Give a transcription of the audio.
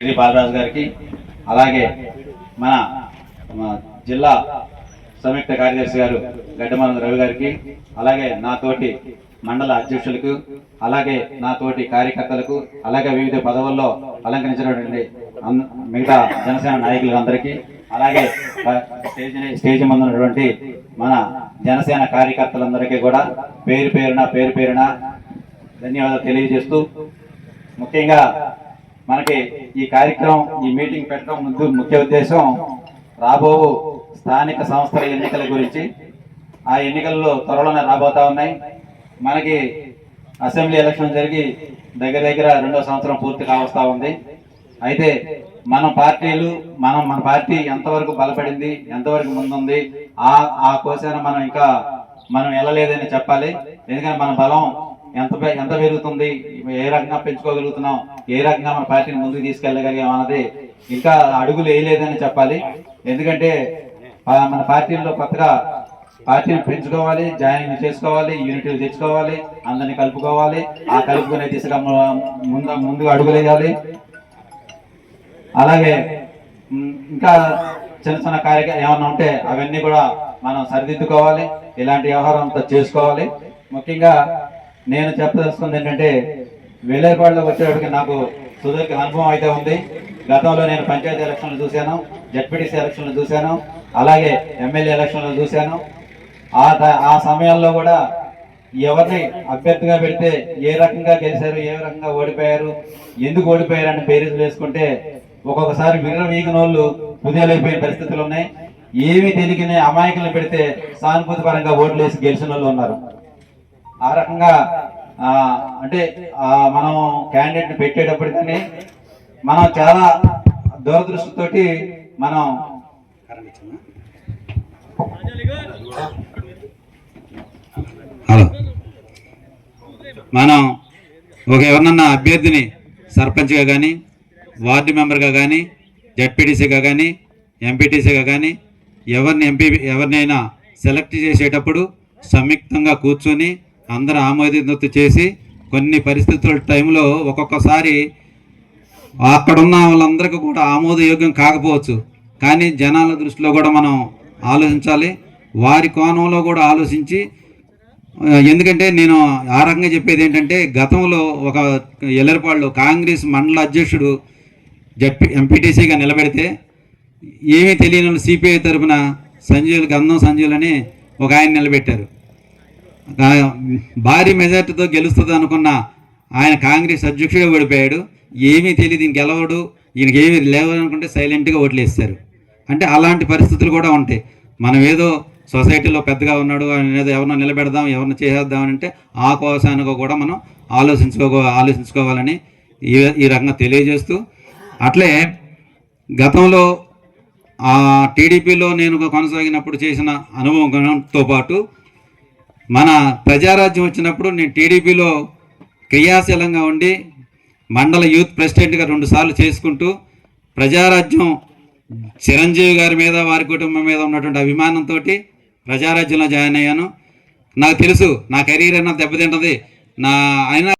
శ్రీ బాలరాజు గారికి అలాగే మన జిల్లా సంయుక్త కార్యదర్శి గారు గడ్డమల రవి గారికి అలాగే నా తోటి మండల అధ్యక్షులకు అలాగే నా తోటి కార్యకర్తలకు అలాగే వివిధ పదవుల్లో అలంకరించినటువంటి మిగతా జనసేన నాయకులందరికీ అలాగే ప- స్టేజ్ స్టేజ్ ముందు ఉన్నటువంటి మన జనసేన కార్యకర్తలందరికీ కూడా పేరు పేరున పేరు పేరున ధన్యవాదాలు తెలియజేస్తూ ముఖ్యంగా మనకి ఈ కార్యక్రమం ఈ మీటింగ్ పెట్టడం ముందు ముఖ్య ఉద్దేశం రాబో స్థానిక సంస్థల ఎన్నికల గురించి. ఆ ఎన్నికల్లో త్వరలోనే రాబోతా ఉన్నాయి. మనకి అసెంబ్లీ ఎలక్షన్ జరిగి దగ్గర దగ్గర రెండో సంవత్సరం పూర్తి కావస్తా ఉంది. అయితే మన పార్టీలు మనం మన పార్టీ ఎంతవరకు బలపడింది ఎంతవరకు ముందుంది ఆ ఆ కోశాన మనం ఇంకా మనం వెళ్ళలేదని చెప్పాలి. ఎందుకంటే మన బలం ఎంత ఎంత పెరుగుతుంది ఏ రకంగా పెంచుకోగలుగుతున్నాం ఏ రకంగా మన పార్టీని ముందుకు తీసుకెళ్ళగలిగాం అన్నది ఇంకా అడుగులు వేయలేదని చెప్పాలి. ఎందుకంటే మన పార్టీల్లో కొత్తగా పార్టీని పెంచుకోవాలి జాయిన్ చేసుకోవాలి యూనిటీలు తెచ్చుకోవాలి అందరిని కలుపుకోవాలి ఆ కలుపుకునే దిశగా ముందు ముందుగా అడుగులు వేయాలి. అలాగే ఇంకా చిన్న చిన్న కార్యక్రమం ఏమన్నా ఉంటే అవన్నీ కూడా మనం సరిదిద్దుకోవాలి ఇలాంటి వ్యవహారం అంతా చేసుకోవాలి. ముఖ్యంగా నేను చెప్పదలుచుకుంది ఏంటంటే వేలేపాడులో వచ్చేటప్పటికి నాకు సుదీర్ఘ అనుభవం అయితే ఉంది. గతంలో నేను పంచాయతీ ఎలక్షన్లు చూశాను జడ్పీటీసీ ఎలక్షన్లు చూశాను అలాగే ఎమ్మెల్యే ఎలక్షన్లు చూశాను. ఆ ఆ సమయాల్లో కూడా ఎవరిని అభ్యర్థిగా పెడితే ఏ రకంగా గెలిచారు ఏ రకంగా ఓడిపోయారు ఎందుకు ఓడిపోయారు అని పేరు వేసుకుంటే ఒక్కొక్కసారి విర్ర వీగినోళ్ళు ఉదయాలైపోయిన పరిస్థితులు ఉన్నాయి. ఏమి తెలియని అమాయకులను పెడితే సానుభూతి పరంగా ఓట్లు వేసి గెలిచిన వాళ్ళు ఉన్నారు. ఆ రకంగా అంటే మనం క్యాండిడేట్ పెట్టేటప్పటికని మనం చాలా దూరదృష్టితోటి మనం హలో. మనం ఒక ఎవరినన్నా అభ్యర్థిని సర్పంచ్గా కానీ వార్డు మెంబర్గా కానీ జడ్పీటీసీగా కానీ ఎంపీటీసీగా కానీ ఎవరిని ఎంపీ ఎవరినైనా సెలెక్ట్ చేసేటప్పుడు సంయుక్తంగా కూర్చొని అందరూ ఆమోదిత చేసి కొన్ని పరిస్థితుల టైంలో ఒక్కొక్కసారి అక్కడున్న వాళ్ళందరికీ కూడా ఆమోదయోగ్యం కాకపోవచ్చు. కానీ జనాల దృష్టిలో కూడా మనం ఆలోచించాలి. వారి కోణంలో కూడా ఆలోచించి ఎందుకంటే నేను ఆ రకంగా చెప్పేది ఏంటంటే గతంలో ఒక ఎల్లరపాడులో కాంగ్రెస్ మండల అధ్యక్షుడు జడ్పీ ఎంపీటీసీగా నిలబెడితే ఏమీ తెలియని సిపిఐ తరఫున సంజీవులు గంధం సంజీవులు అని ఒక ఆయన నిలబెట్టారు. భారీ మెజార్టీతో గెలుస్తుంది అనుకున్న ఆయన కాంగ్రెస్ అధ్యక్షుడే ఓడిపోయాడు. ఏమీ తెలియదు ఈయన గెలవడు ఈయనకి ఏమీ లేవనుకుంటే సైలెంట్గా ఓట్లేస్తారు. అంటే అలాంటి పరిస్థితులు కూడా ఉంటాయి. మనం ఏదో సొసైటీలో పెద్దగా ఉన్నాడు ఆయన ఏదో ఎవరినో నిలబెడదాం ఎవరినో చేసేద్దాం అని అంటే ఆ కోసానికి కూడా మనం ఆలోచించుకో ఆలోచించుకోవాలని ఈ ఈ రకంగా తెలియజేస్తూ అట్లే గతంలో ఆ టీడీపీలో నేను కొనసాగినప్పుడు చేసిన అనుభవంతో పాటు మన ప్రజారాజ్యం వచ్చినప్పుడు నేను టీడీపీలో క్రియాశీలంగా ఉండి మండల యూత్ ప్రెసిడెంట్గా రెండుసార్లు చేసుకుంటూ ప్రజారాజ్యం చిరంజీవి గారి మీద వారి కుటుంబం మీద ఉన్నటువంటి అభిమానంతో ప్రజారాజ్యంలో జాయిన్ అయ్యాను. నాకు తెలుసు నా కెరీర్ అన్న దెబ్బతింటుంది. నా అయినా